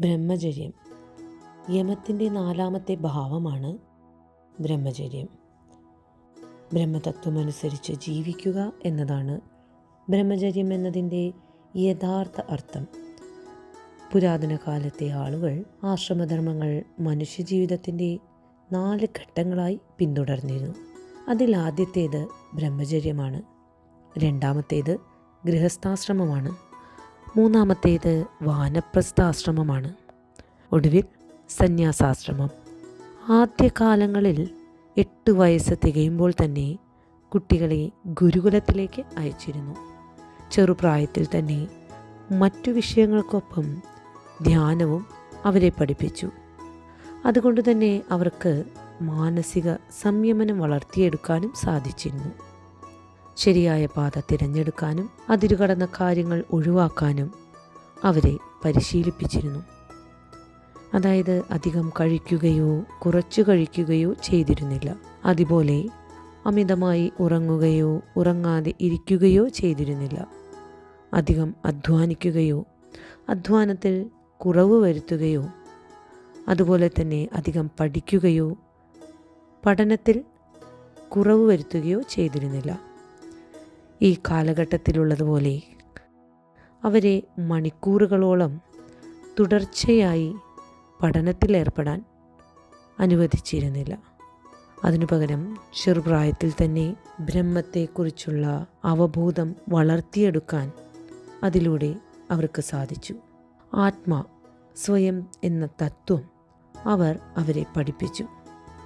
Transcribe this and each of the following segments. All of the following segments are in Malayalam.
ബ്രഹ്മചര്യം. യമത്തിന്റെ നാലാമത്തെ ഭാവമാണ് ബ്രഹ്മചര്യം. ബ്രഹ്മതത്വമനുസരിച്ച് ജീവിക്കുക എന്നതാണ് ബ്രഹ്മചര്യം എന്നതിന്റെ യഥാർത്ഥ അർത്ഥം. പുരാതന കാലത്തെ ആളുകൾ ആശ്രമധർമ്മങ്ങൾ മനുഷ്യജീവിതത്തിന്റെ നാല് ഘട്ടങ്ങളായി പിന്തുടർന്നിരുന്നു. അതിൽ ആദ്യത്തേത് ബ്രഹ്മചര്യമാണ്. രണ്ടാമത്തേത് ഗൃഹസ്ഥാശ്രമമാണ്. മൂന്നാമത്തേത് വാനപ്രസ്ഥാശ്രമമാണ്. ഒടുവിൽ സന്യാസാശ്രമം. ആദ്യകാലങ്ങളിൽ എട്ട് വയസ്സ് തികയുമ്പോൾ തന്നെ കുട്ടികളെ ഗുരുകുലത്തിലേക്ക് അയച്ചിരുന്നു. ചെറുപ്രായത്തിൽ തന്നെ മറ്റു വിഷയങ്ങൾക്കൊപ്പം ധ്യാനവും അവരെ പഠിപ്പിച്ചു. അതുകൊണ്ട് തന്നെ അവർക്ക് മാനസിക സംയമനം വളർത്തിയെടുക്കാനും സാധിച്ചിരുന്നു. ശരിയായ പാത തിരഞ്ഞെടുക്കാനും അതിരുകടന്ന കാര്യങ്ങൾ ഒഴിവാക്കാനും അവരെ പരിശീലിപ്പിച്ചിരുന്നു. അതായത് അധികം കഴിക്കുകയോ കുറച്ചു കഴിക്കുകയോ ചെയ്തിരുന്നില്ല. അതുപോലെ അമിതമായി ഉറങ്ങുകയോ ഉറങ്ങാതെ ഇരിക്കുകയോ ചെയ്തിരുന്നില്ല. അധികം അധ്വാനിക്കുകയോ അധ്വാനത്തിൽ കുറവ് വരുത്തുകയോ അതുപോലെ തന്നെ അധികം പഠിക്കുകയോ പഠനത്തിൽ കുറവ് വരുത്തുകയോ ചെയ്തിരുന്നില്ല. ഈ കാലഘട്ടത്തിലുള്ളതുപോലെ. അവരെ മണിക്കൂറുകളോളം തുടർച്ചയായി പഠനത്തിലേർപ്പെടാൻ അനുവദിച്ചിരുന്നില്ല. അതിനു പകരം ചെറുപ്രായത്തിൽ തന്നെ ബ്രഹ്മത്തെക്കുറിച്ചുള്ള അവബോധം വളർത്തിയെടുക്കാൻ അതിലൂടെ അവർക്ക് സാധിച്ചു. ആത്മ സ്വയം എന്ന തത്വം അവർ അവരെ പഠിപ്പിച്ചു.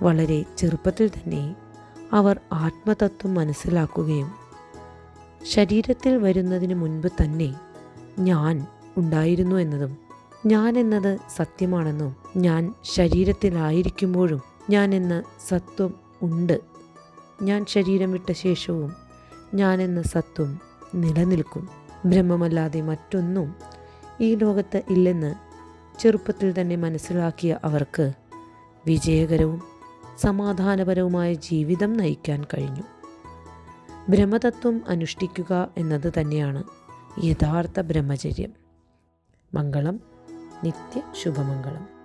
വളരെ ചെറുപ്പത്തിൽ തന്നെ അവർ ആത്മതത്വം മനസ്സിലാക്കുകയും ശരീരത്തിൽ വരുന്നതിന് മുൻപ് തന്നെ ഞാൻ ഉണ്ടായിരുന്നു എന്നതും ഞാൻ എന്നത് സത്യമാണെന്നും ഞാൻ ശരീരത്തിലായിരിക്കുമ്പോഴും ഞാൻ എന്ന സത്വം ഉണ്ട്. ഞാൻ ശരീരം വിട്ട ശേഷവും ഞാൻ എന്ന സത്വം നിലനിൽക്കും. ബ്രഹ്മമല്ലാതെ മറ്റൊന്നും ഈ ലോകത്ത് ഇല്ലെന്ന് ചെറുപ്പത്തിൽ തന്നെ മനസ്സിലാക്കിയ അവർക്ക് വിജയകരവും സമാധാനപരവുമായ ജീവിതം നയിക്കാൻ കഴിഞ്ഞു. ബ്രഹ്മതത്വം അനുഷ്ഠിക്കുക എന്നത് തന്നെയാണ് യഥാർത്ഥ ബ്രഹ്മചര്യം. മംഗളം നിത്യ ശുഭമംഗളം.